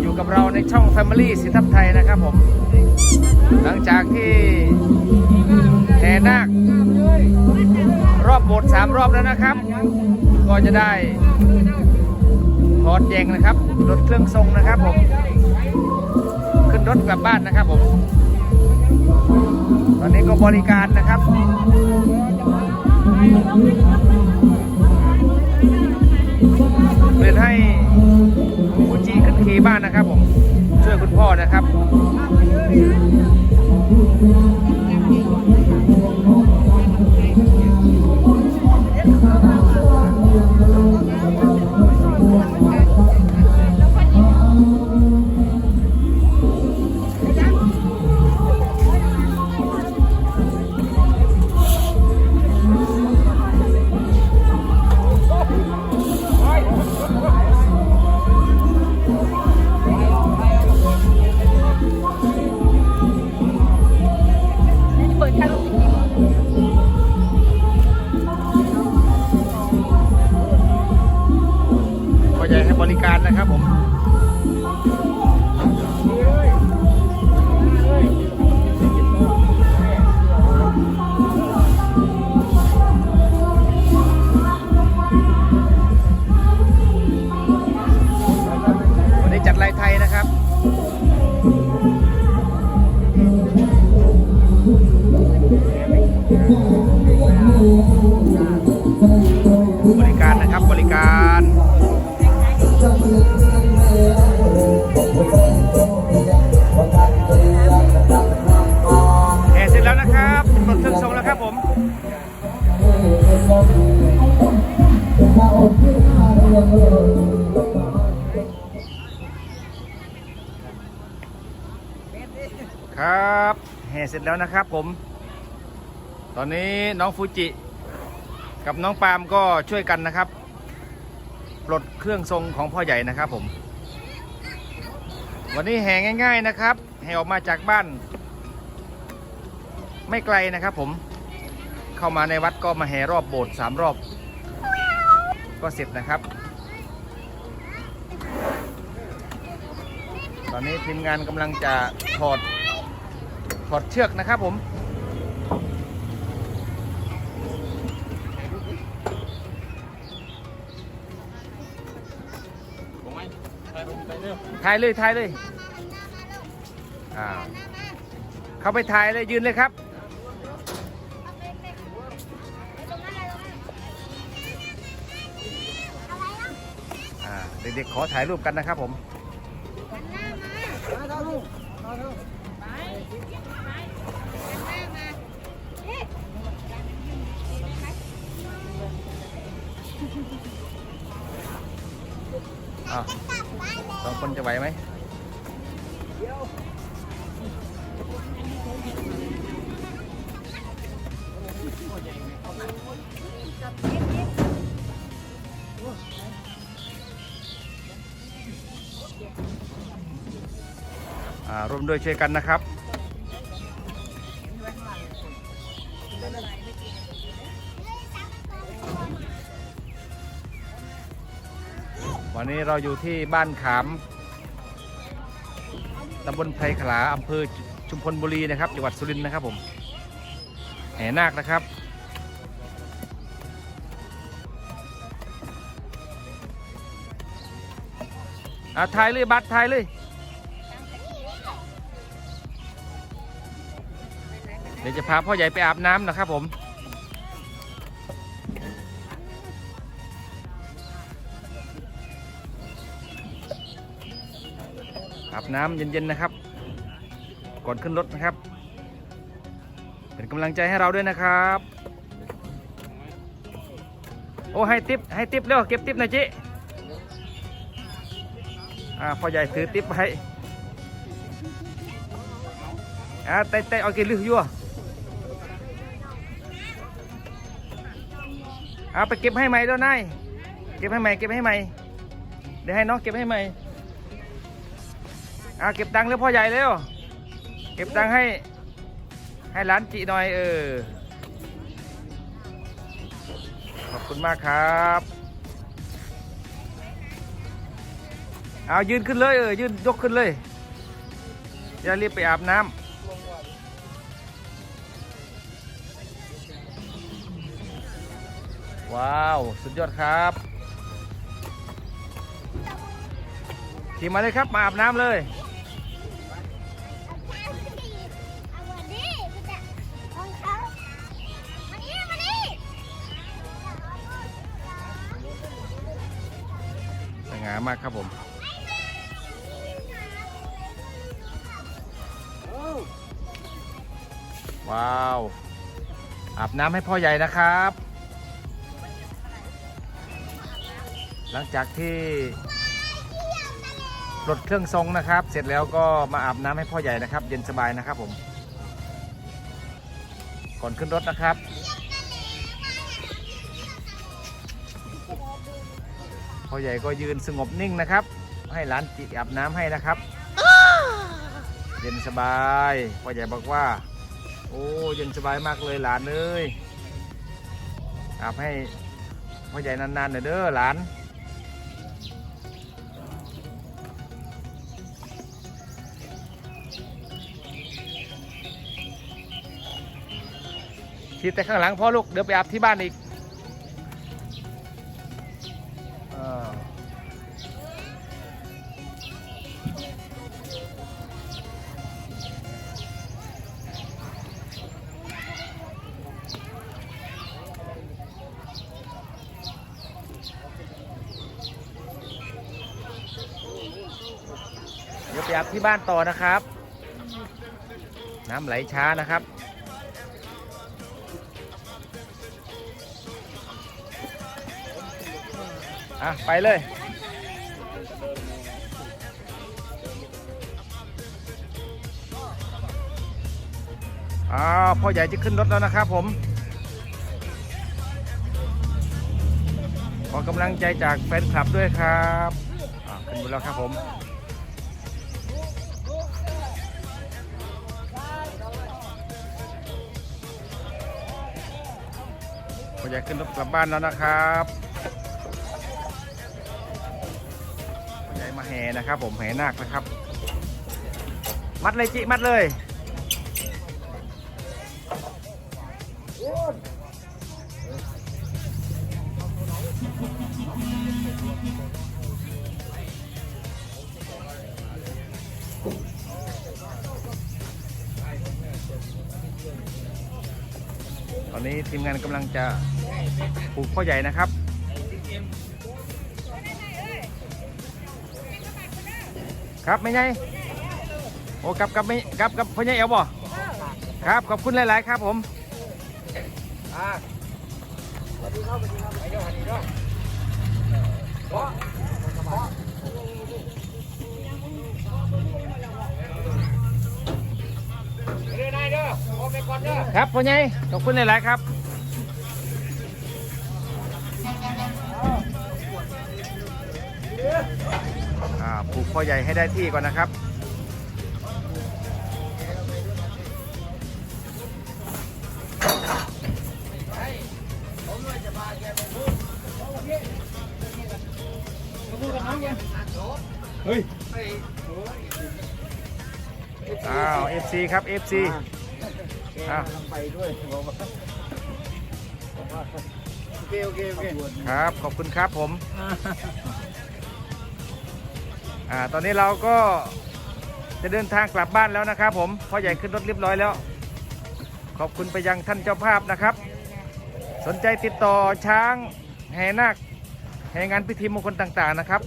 อยู่กับเราในช่อง Family สิทธับไทยนะครับผม หลังจากที่แห่นาครอบโบสถ์สามรอบแล้วนะครับ ก็จะได้ถอดแยงนะครับ รถเครื่องทรงนะครับผม ขึ้นรถกลับบ้านนะครับผม ตอนนี้ก็บริการนะครับ นขี่บ้านนะครับผมช่วยคุณพ่อนะครับ ครับบริการแห่เสร็จแล้วนะครับรถเครื่องทรงแล้วครับผมครับแห่เสร็จแล้วนะครับผม ตอนนี้น้องฟูจิ กับน้องปาล์มก็ช่วยกันนะครับ ปลดเครื่องทรงของพ่อใหญ่นะครับผม วันนี้แห่ง่าย ๆนะครับ แห่ออกมาจากบ้าน ไม่ไกลนะครับผม เข้ามาในวัดก็มาแห่รอบโบสถ์สามรอบ ก็เสร็จนะครับ ตอนนี้ทีมงานกำลังจะถอดถอดเชือกนะครับผม ถ่ายเลยถ่ายเลยอ่าเข้าไปถ่ายเลยยืนเลยครับ เด็กๆ ขอถ่ายรูปกันนะครับผม อ่าสองคนจะไหวไหมอ่าร่วมด้วยช่วยกันนะครับ นนี้เราอยู่ที่บ้านขามตำบลไพรขลาอำเภอชุมพลบุรีนะครับ จังหวัดสุรินทร์นะครับผมแห่นาคนะครับ อ่าถ่ายเลยบัตรถ่ายเลย เดี๋ยวจะพาพ่อใหญ่ไปอาบน้ำนะครับผม อาบน้ำเย็นๆนะครับ ก่อนขึ้นรถนะครับ เป็นกำลังใจให้เราด้วยนะครับ โอ้ให้ติปให้ติปเร็วเก็บติปหน่อยจิอ่าพ่อใหญ่ถือติปไว้อ่าแต่แต่เอากินลือยั่วเอาไปเก็บให้ใหม่ด้วยนายเก็บให้ใหม่เก็บให้ใหม่เดี๋ยวให้น้องเก็บให้ใหม่ เอาเก็บตังค์แล้วพ่อใหญ่เร็ว เก็บตังค์ให้ ให้ร้านจีหน่อยเออ ขอบคุณมากครับ เอายืนขึ้นเลยเออยืนยกขึ้นเลยจะรีบไปอาบน้ำว้าว สุดยอดครับ ขี่มาเลยครับ มาอาบน้ำเลยามากครับผม ว้าว อาบน้ำให้พ่อใหญ่นะครับ หลังจากที่ปลดเครื่องทรงนะครับ เสร็จแล้วก็มาอาบน้ำให้พ่อใหญ่นะครับ เย็นสบายนะครับผม ก่อนขึ้นรถนะครับ อใหญ่ก็ยืนสงบนิ่งนะครับ ให้หลานจิอาบน้ำให้นะครับ เย็นสบายพ่อใหญ่บอกว่า โอ้เย็นสบายมากเลยหลานเอ้ยอาบให้พ่อใหญ่นานๆหน่อยเด้อหลานฉีแต่ข้างหลังพ่อลูกเดี๋ยวไปอาบที่บ้านอีก ไปอาบที่บ้านต่อนะครับ น้ำไหลช้านะครับ อะ ไปเลยอ้าวพ่อใหญ่จะขึ้นรถแล้วนะครับผม ขอกำลังใจจากแฟนคลับด้วยครับอ่าขึ้นรถแล้วครับผม อใหญ่ขึ้นรถกลับบ้านแล้วนะครับใหญ่มาแห่นะครับ ผมแห่นาคนะครับ มัดเลยจิมัดเลยตอนนี้ทีมงานกำลังจะ ปลูกพ่อใหญ่นะครับครับไม่ไงโอ้กับกับไม่กับกับพ่อใหญ่เอวบ่ครับขอบคุณหลาย ๆ ครับผมครับพ่อใหญ่ขอบคุณหลาย ๆ ครับ พ่อใหญ่ให้ได้ที่ก่อนนะครับ เฮ้ย อ้าว FC ครับ FC อ้าวไปด้วยบอกว่าโอเคโอเคโอเคครับ ขอบคุณครับผม อ่าตอนนี้เราก็จะเดินทางกลับบ้านแล้วนะครับ ผมพ่อใหญ่ขึ้นรถเรียบร้อยแล้ว ขอบคุณไปยังท่านเจ้าภาพนะครับ สนใจติดต่อช้างแห่นาคแห่งานพิธีมงคลต่างๆนะครับ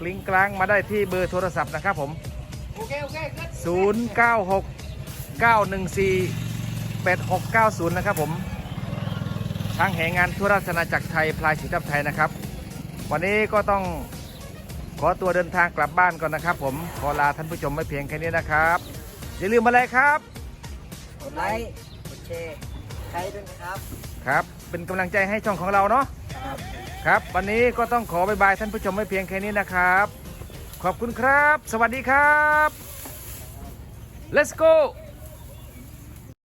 กลิงกลางมาได้ที่เบอร์โทรศัพท์นะครับผม 096 914 8690 นะครับผมทางแห่งานทั่วราชอาณาจักรไทยพลายสีทับไทยนะครับ วันนี้ก็ต้อง ขอตัวเดินทางกลับบ้านก่อนนะครับ ผมขอลาท่านผู้ชมไม่เพียงแค่นี้นะครับ อย่าลืมอะไรครับกดไลค์กดแชร์ใช้ด้วยนะครับครับ เป็นกำลังใจให้ช่องของเราเนาะครับครับ วันนี้ก็ต้องขอบายบายท่านผู้ชมไม่เพียงแค่นี้นะครับ ขอบคุณครับ สวัสดีครับ let's go